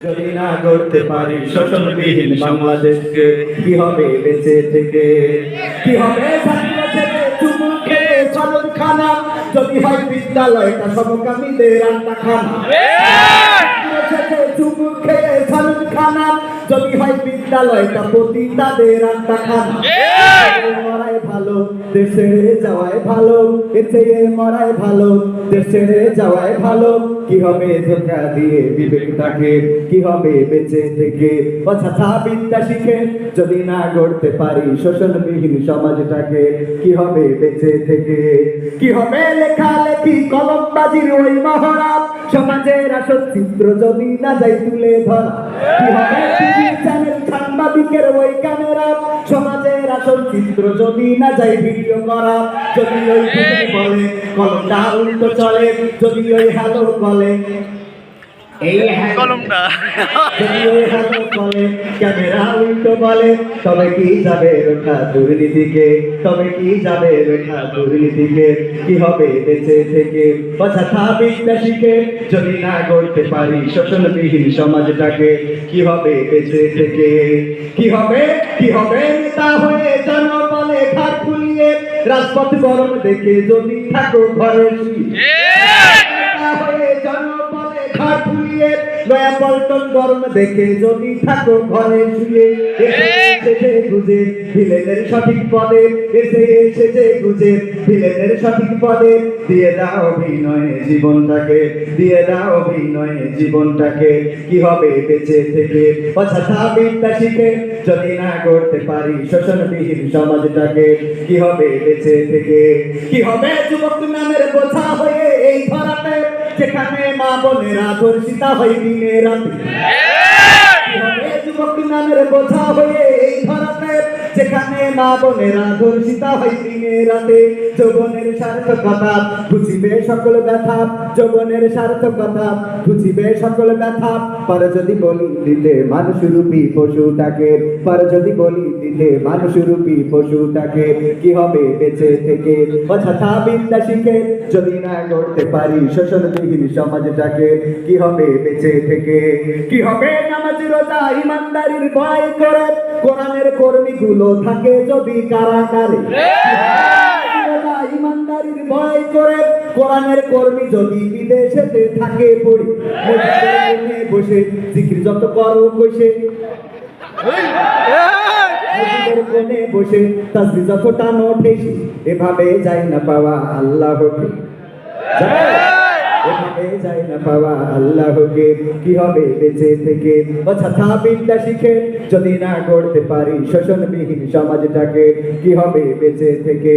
যদি না করতে পারি শোষণবিহীন বাংলাদেশকে কি হবে বেঁচে থেকে? কি হবে খানা? যদি হয় বিদ্যালয়টা সমকামীদের আন্না খানা চুমুক খেয়ে খানা। যদি হয় বিদ্যালয়টা প্রতি তাদের আন্না খানা। মরাই ভালো দেশে যাওয়াই ভালো চেয়ে মরাই ভালো দেশে যাওয়াই ভালো। কি হবে ধোকা দিয়ে বিবেকটাকে কি হবে বেঁচে থেকে? অযথা বিদ্যা শিখে যদি না গড়তে পারি শোষণবিহীন সমাজটাকে কি হবে বেঁচে থেকে? কি হবে লেখালেখি কলমবাজির ওই মহড়া সমাজের আসল চিত্র যদি না যাই তুলে ধরা সাংবাদিকের ওই ক্যামেরা সমাজের আসল চিত্র যদি না যাই ভিডিও করা যদি ওই বলে কলমটা উল্টো চলে, যদি ওই হ্যালো বলে। কলমটা যদি ওই হ্যালো বলে ক্যামেরা উল্টো বলে তবে কি যাবে রেখা দুর্নীতিকে? তবে কি যাবে রেখা দুর্নীতিকে? কি হবে বেঁচে থেকে? অযথা বিদ্যা যদি না করতে পারি শোষণবিহীন সমাজটাকে কি হবে বেঁচে থেকে? কি হবে? কি হবে? নেতা হয়ে জনবলে ঘাট ফুলিয়ে রাজপথ গরম দেখে যদি থাকো ঘরে হয়ে ফুলিয়ে নয়া পল্টন গরম দেখে যদি থাকো ঘরে শুয়ে এসে ভিলেনের সঠিক পদে, এসে এসেছে ভিলেনের সঠিক পদে, দিয়ে দাও অভিনয়ে জীবনটাকে, দিয়ে দাও অভিনয়ে জীবনটাকে, কি হবে বেঁচে থেকে? শিখে, যদি না করতে পারি শোষণবিহীন সমাজটাকে, কি হবে বেঁচে থেকে? কি হবে যুবক নামের বোঝা হয়ে এই ধরাতে? যেখানে মা বোনেরা ধর্ষিতা হয় দিনে রাতে। নামের বোঝা হয়ে এই ধরাতে যেখানে মা বোনেরা ধর্ষিতা হয় দিনে রাতে, যৌবনের সার্থকতা বুঝিবে সকল ব্যথা, যৌবনের সার্থকতা বুঝিবে সকল ব্যথা। পর যদি বলি দিতে মানুষ রূপী পশুটাকে, পর যদি বলি দিতে মানুষ রূপী পশুটাকে, কি হবে বেঁচে থেকে? অযথা বিদ্যা শিখে যদি না করতে পারি শোষণবিহীন সমাজটাকে, কি হবে বেঁচে থেকে? কি হবে নামাজ, রোজা ইমানদারির ভয় করে, কোরআনের কর্মীগুলো থাকে যদি কারাগারে। ইমানদারির ভয় করে, কোরআনের কর্মী যদি থাকে পড়ি বসে জিকির যত বসে। বসে যত টানো এভাবে যাই না পাওয়া আল্লাহ আল্লাহকে এভাবে যাই না পাওয়া আল্লাহকে কি হবে বেঁচে থেকে? অযথা বিদ্যা শিখে যদি না করতে পারি শোষণবিহীন সমাজটাকে কি হবে বেঁচে থেকে?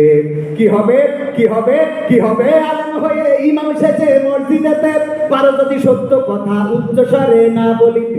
কি হবে? কি হবে? কি হবে? আলেম হয়ে ইমাম সেজে মসজিদেতে পারো যদি সত্য কথা উচ্চ স্বরে না বলিতে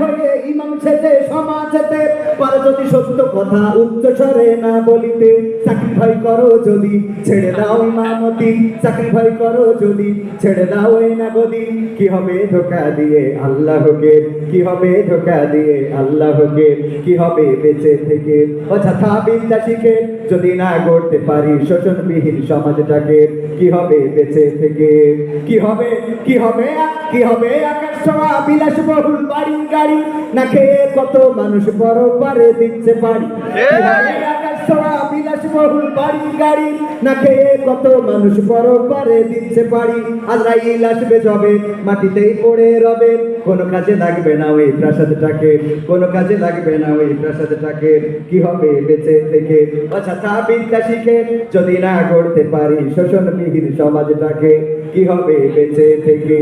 হয়ে ইমাম সেজে সমাজেতে পারে যদি সত্য কথা উচ্চ স্বরে না বলিতে, চাকরি ভয় করো যদি, ছেড়ে দাও ইমামতি। চাকরি ভয় করো যদি, ছেড়ে দাও এই না গদি কি হবে ধোকা দিয়ে আল্লাহকে? কি হবে ধোকা দিয়ে আল্লাহকে? কি হবে বেঁচে থেকে? অযথা বিদ্যা শিখে যদি না গড়তে পারি শোষণবিহীন সমাজটাকে, কি হবে বেঁচে থেকে? কি হবে কি হবে কি হবে আকাশ ছোঁয়া বিলাস বাড়ি গাড়ি? না খেয়ে কত মানুষ বড় পারে দিচ্ছে বাড়ি গাড়ি না খেয়ে কত মানুষ বড় পারে দিচ্ছে বাড়ি আজরাইল আসবে যবে মাটিতেই পড়ে রবে। কোনো কাজে লাগবে না ওই প্রাসাদটাকে কোনো কাজে লাগবে না ওই প্রাসাদটাকে। কি হবে বেঁচে থেকে? অযথা বিদ্যা শিখে যদি না করতে পারি শোষণবিহীন সমাজটাকে কি হবে বেঁচে থেকে?